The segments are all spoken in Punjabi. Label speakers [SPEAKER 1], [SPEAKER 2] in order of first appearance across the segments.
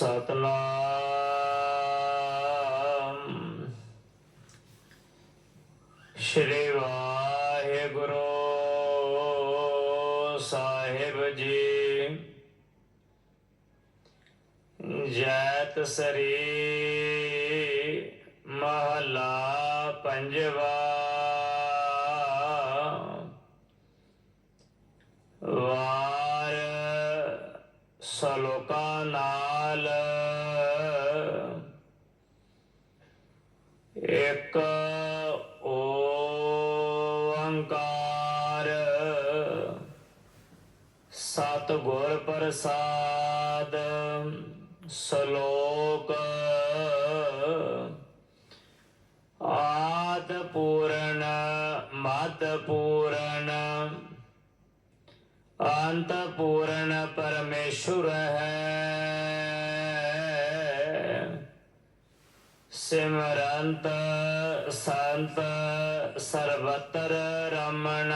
[SPEAKER 1] ਸਤਨਾਮ। ਸ਼੍ਰੀ ਵਾਹਿਗੁਰੂ ਸਾਹਿਬ ਜੀ। ਜੈਤ ਸਰੀ ਮਹਲਾ ਪੰਜਵਾ। ਵਾਰ ਸਲੋਕਾ ਨਾਲ ਇੱਕ ਓੰਕਾਰ। ਸਤ ਗੁਰ ਪ੍ਰਸਾਦ। ਸ਼ਲੋਕ। ਆਦ ਪੂਰਨ ਮਦ ਪੂਰਨ। ਅੰਤ ਪੂਰਨ ਪਰਮੇਸ਼ੁਰ ਹੈ। ਸਿਮਰੰਤ ਸੰਤ ਸਰਬਤਰ ਰਮਣ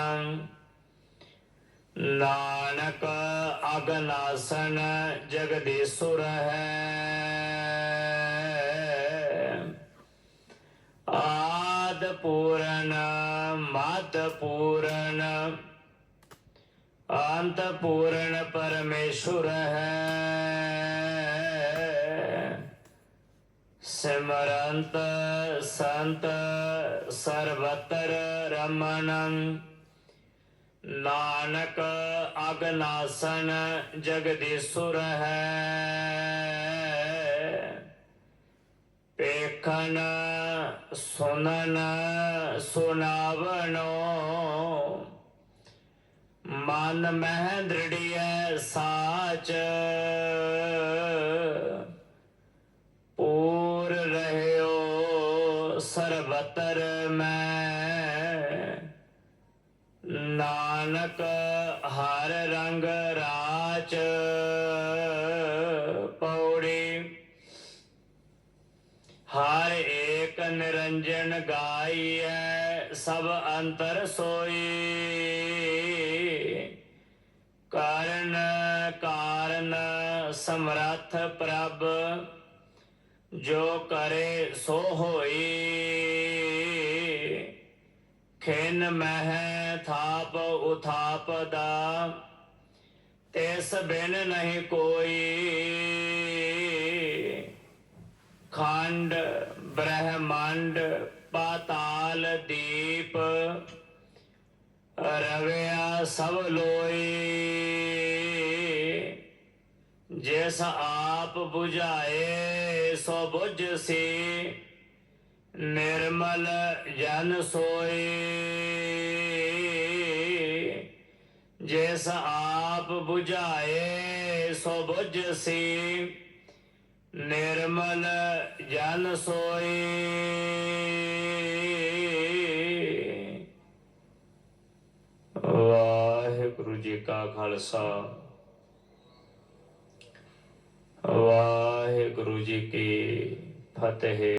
[SPEAKER 1] ਨਾਨਕ ਅਗਨਾਸਨ ਜਗਦੀਸ਼ੁਰ ਹੈ ਆਦ ਪੂਰਨ ਮਦ ਪੂਰਨ ਅੰਤ ਪੂਰਨ ਪਰਮੇਸ਼ੁਰ ਹੈ ਸਿਮਰੰਤ ਸੰਤ ਸਰਵਤਰ ਰਮਨ ਨਾਨਕ ਅਗਨਾਸਨ ਜਗਦੀਸ਼ੁਰ ਹੈ ਪੇਖਨ ਸੁਨਨ ਸੁਨਾਵਣੋ ਮਨ ਮਹਿ ਦ੍ਰਿੜੀਐ ਸਾਚ ਪੂਰ ਰਹਿਓ ਸਰਬਤਰ ਮੈਂ। ਨਾਨਕ ਹਰ ਰੰਗ ਰਾਚ ਪੌੜੀ। ਹਰ ਏਕ ਨਿਰੰਜਨ ਗਾਈਐ, ਸਭ ਅੰਤਰ ਸੋਈ। ਕਾਰਨ ਕਾਰਨ ਸਮਰੱਥ ਪ੍ਰਭ ਜੋ ਕਰੇ ਸੋ ਹੋਈ, ਖਿਨ ਮਹਿ ਥਾਪ ਉਥਾਪ ਦਾ ਤਿਸ ਬਿਨ ਨਹੀਂ ਕੋਈ। ਖੰਡ ਬ੍ਰਹਮੰਡ ਪਾਤਾਲ ਦੀਪ, ਰਵਿਆ ਸਭ ਲੋਈ। ਜਿਸ ਆਪ 부ਝਾਏ ਸੋ ਬੁਝ ਸੇ। ਨਿਰਮਲ ਜਨ ਸੋਏ। ਜਿਸ ਆਪ 부ਝਾਏ ਸੋ ਬੁਝ ਸੇ। ਨਿਰਮਲ ਜਨ ਸੋਏ। ਵਾਹਿਗੁਰੂ ਜੀ ਕਾ ਖਾਲਸਾ। ਵਾਹਿਗੁਰੂ ਜੀ ਕੀ ਫਤਿਹ।